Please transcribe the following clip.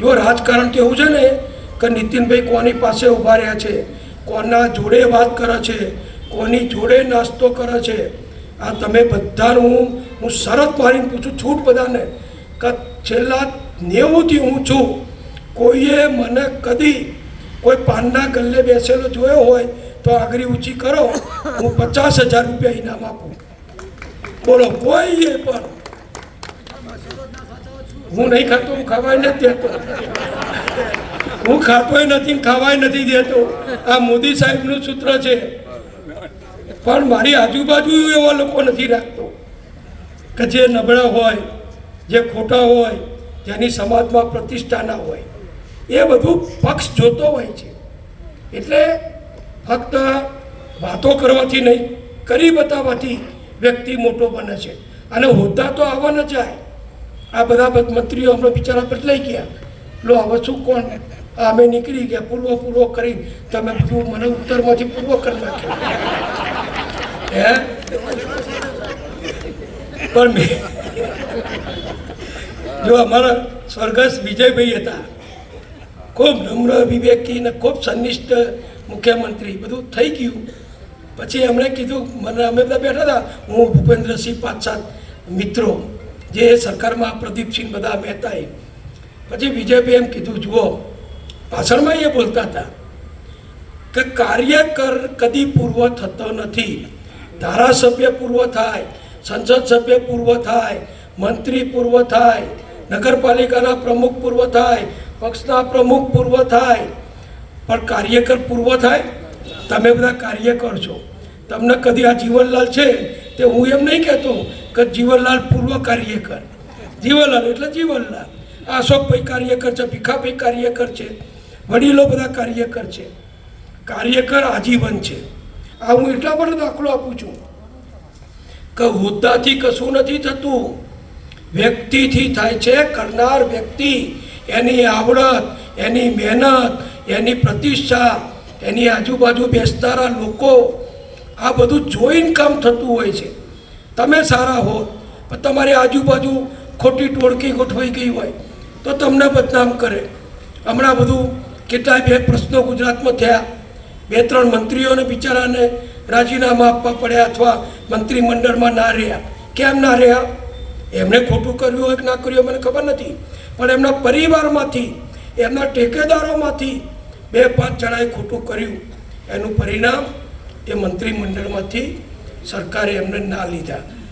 જો રાજકારણ કેવું છે ને, કે નીતિનભાઈ કોની પાસે ઊભા રહ્યા છે, કોના જોડે વાત કરે છે, કોની જોડે નાસ્તો કરે છે, આ તમે બધાનું હું શરત મારીને પૂછું છૂટ બધાને, કે છેલ્લા નેવુંથી હું છું, કોઈએ મને કદી કોઈ પાનના ગલ્લે બેસેલો જોયો હોય, તો આગળ ઊંચી કરો, હું પચાસ હજાર રૂપિયા ઇનામ આપું. બોલો, કોઈએ પણ હું નહીં ખાતો, હું ખાવાય નથી દેતો. હું ખાતોય નથી ખાવાય નથી દેતો. આ મોદી સાહેબનું સૂત્ર છે. પણ મારી આજુબાજુ એવા લોકો નથી રાખતો કે જે નબળા હોય, જે ખોટા હોય, જેની સમાજમાં પ્રતિષ્ઠા ના હોય. એ બધું પક્ષ જોતો હોય છે. એટલે ફક્ત વાતો કરવાથી નહીં, કરી બતાવવાથી વ્યક્તિ મોટો બને છે. અને હોદ્દા તો આવવાના જાય આ બધા બધા મંત્રીઓ હમણાં બિચારા બદલાઈ ગયા. લો, હવે શું કોણ? અમે નીકળી ગયા પૂર્વ પૂર્વ કરી. તમે બધું મને ઉત્તરમાંથી પૂર્વ કરી નાખ્યો. હે? પણ મેં જો અમારા સ્વર્ગસ્થ વિજયભાઈ હતા, ખૂબ નમ્ર, વિવેકી અને ખૂબ સંનિષ્ઠ મુખ્યમંત્રી, બધું થઈ ગયું. પછી એમણે કીધું, મને અમે બધા બેઠા હતા, હું ભૂપેન્દ્રસિંહ પાંચ સાત મિત્રો. જે સરકારમાં પ્રદીપસિંહ બધા મહેતા પછી વિજયભાઈ એમ કીધું, જુઓ, ભાષણમાં એ બોલતા હતા કે કાર્યકર કદી પૂર્વ થતો નથી. ધારાસભ્ય પૂર્વ થાય, સંસદ સભ્ય પૂર્વ થાય, મંત્રી પૂર્વ થાય, નગરપાલિકાના પ્રમુખ પૂર્વ થાય, પક્ષના પ્રમુખ પૂર્વ થાય. પણ કાર્યકર પૂર્વ થાય? તમે બધા કાર્યકર છો તમને કદી આ જીવનલાલ છે તે હું એમ નહીં કહેતો. કે જીવનલાલ પૂર્વ કાર્યકર. જીવનલાલ એટલે જીવનલાલ. આ અશોકભાઈ કાર્યકર છે, ભીખાભાઈ કાર્યકર છે, વડીલો બધા કાર્યકર છે. કાર્યકર આજીવન છે. આ હું એટલા માટે દાખલો આપું છું કે હોદ્દાથી કશું નથી થતું. વ્યક્તિથી થાય છે, કરનાર વ્યક્તિ એની આવડત, એની મહેનત, એની પ્રતિષ્ઠા, એની આજુબાજુ બેસનારા લોકો, આ બધું જોઈને કામ થતું હોય છે. તમે સારા હો પણ તમારી આજુબાજુ ખોટી ટોળકી ગોઠવાઈ ગઈ હોય, તો તમને બદનામ કરે. હમણાં બધું કેટલાય બે પ્રશ્નો ગુજરાતમાં થયા. બે ત્રણ મંત્રીઓને બિચારાને રાજીનામા આપવા પડ્યા અથવા મંત્રીમંડળમાં ના રહ્યા. કેમ ના રહ્યા? એમણે ખોટું કર્યું હોય કે ના કર્યું મને ખબર નથી. પણ એમના પરિવારમાંથી, એમના ટેકેદારોમાંથી બે પાંચ જણાએ ખોટું કર્યું. એનું પરિણામ એ મંત્રીમંડળમાંથી સરકારે એમને ના લીધા.